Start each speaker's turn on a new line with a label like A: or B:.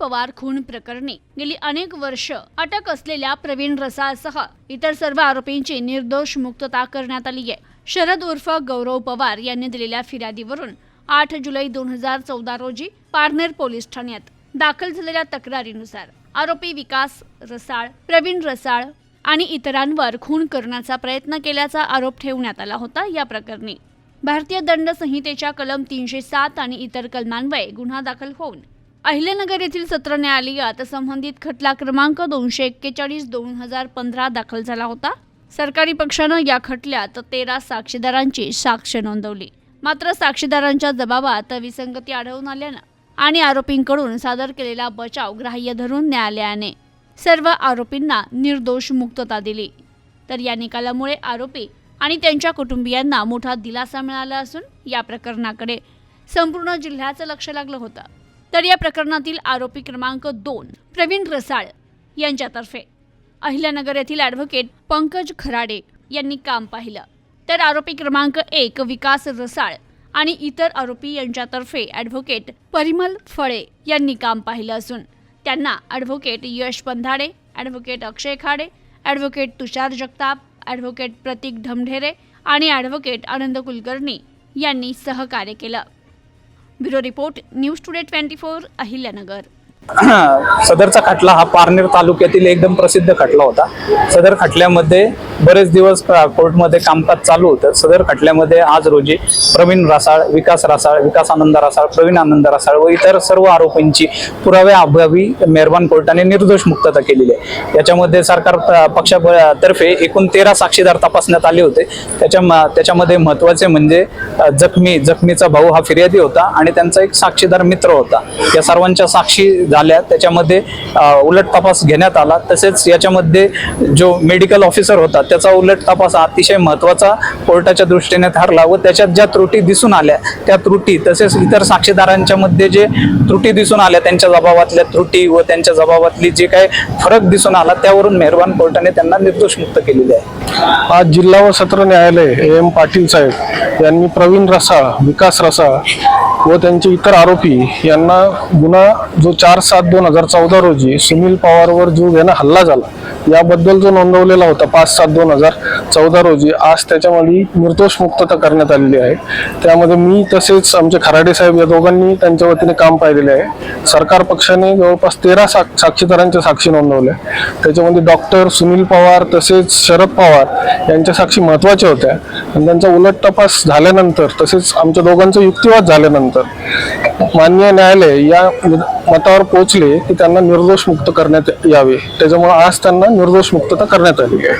A: पवार खून प्रकरणी गेली अनेक वर्ष अटक असलेल्या प्रवीण रसाळसह इतर सर्व आरोपींची निर्दोष मुक्तता करण्यात आली आहे. शरद उर्फ गौरव पवार यांनी दिलेल्या फिर्यादीवरून आठ जुलै दोन हजार चौदा रोजी पारनेर पोलीस ठाण्यात दाखल झालेल्या तक्रारीनुसार आरोपी विकास रसाळ प्रवीण रसाळ आणि इतरांवर खून करण्याचा प्रयत्न केल्याचा आरोप ठेवण्यात आला होता या प्रकरणी. भारतीय दंड संहितेच्या कलम तीनशे सात आणि इतर कलमान्वये गुन्हा दाखल होऊन अहिल्यानगर येथील सत्र न्यायालयात संबंधित खटला क्रमांक दोनशे एक्केचाळीस दोन हजार पंधरा दाखल झाला होता. सरकारी पक्षानं या खटल्यात तेरा साक्षीदारांची साक्ष नोंदवली. मात्र साक्षीदारांच्या जबाबात विसंगती आढळून आल्यानं आणि आरोपींकडून सादर केलेला बचाव ग्राह्य धरून न्यायालयाने सर्व आरोपींना निर्दोष मुक्तता दिली. तर या निकालामुळे आरोपी आणि त्यांच्या कुटुंबियांना मोठा दिलासा मिळाला असून या प्रकरणाकडे संपूर्ण जिल्ह्याचं लक्ष लागलं होतं. तर या प्रकरणातील आरोपी क्रमांक दोन प्रवीण रसाळ यांच्यातर्फे. अहिल्यानगर येथील ॲडव्होकेट पंकज खराडे यांनी काम पाहिलं. तर आरोपी क्रमांक एक विकास रसाळ आणि इतर आरोपी यांच्यातर्फे ॲडव्होकेट परिमल फळे यांनी काम पाहिलं असून त्यांना advocate Yash Pandhade advocate Akshay Khade advocate Tushar Jagtap advocate Pratik Dhamdhere आणि ॲडव्होकेट आनंद कुलकर्णी यांनी सहकार्य केलं. Bureau report news today twenty four Ahilyanagar.
B: सदरचा खटला हा पारनेर तालुक्यातील एकदम प्रसिद्ध खटला होता. सदर खटल्यामध्ये बरेच दिवस कोर्टमध्ये कामकाज चालू होतं. सदर खटल्यामध्ये आज रोजी प्रवीण रासाळ विकास रासाळ विकास आनंद रासाळ प्रवीण आनंद रासाळ व इतर सर्व आरोपींची पुराव्या अभावी मेहरबान कोर्टाने निर्दोष मुक्तता केलेली आहे. याच्यामध्ये सरकार पक्षातर्फे एकूण तेरा साक्षीदार तपासण्यात आले होते. त्याच्या म- त्याच्यामध्ये महत्त्वाचे म्हणजे जखमी जखमीचा भाऊ हा फिर्यादी होता आणि त्यांचा एक साक्षीदार मित्र होता. या सर्वांच्या साक्षी झाल्या. त्याच्यामध्ये उलट तपास घेण्यात आला. तसेच याच्यामध्ये जो मेडिकल ऑफिसर होता त्याचा उलट तपास अतिशय महत्त्वाचा कोर्टाच्या दृष्टीने ठरला व त्याच्यात ज्या त्रुटी दिसून आल्या त्या त्रुटी तसेच इतर साक्षीदारांच्या मध्ये जे त्रुटी दिसून आल्या त्यांच्या जबाबातल्या त्रुटी व त्यांच्या जबाबातली जे काही फरक दिसून आला त्यावरून मेहरबान कोर्टाने त्यांना निर्दोष मुक्त केलेले आहे.
C: आज जिल्हा व सत्र न्यायालय ए. एम. पाटील साहेब यांनी प्रवीण रसाळ विकास रसाळ व त्यांचे इतर आरोपी यांना गुन्हा जो चार सात दोन हजार चौदा रोजी सुनील पवारवर जो घेणं हल्ला झाला याबद्दल जो नोंदवलेला होता पाच सात दोन हजार चौदा रोजी. आज त्याच्यामध्ये निर्दोष मुक्तता करण्यात आलेली आहे. त्यामध्ये मी तसेच आमचे खराडे साहेब या दोघांनी त्यांच्या वतीने काम पाहिलेले आहे. सरकार पक्षाने जवळपास तेरा साक साक्षीदारांच्या साक्षी नोंदवल्या. त्याच्यामध्ये डॉक्टर सुनील पवार तसेच शरद पवार यांच्या साक्षी महत्त्वाच्या होत्या. आणि त्यांचा उलट तपास झाल्यानंतर तसेच आमच्या दोघांचा युक्तिवाद झाल्यानंतर माननीय न्यायालय या मतावर पोहोचले की त्यांना निर्दोष मुक्त करण्यात यावे. त्याच्यामुळे आज त्यांना निर्दोष मुक्तता करण्यात आली आहे.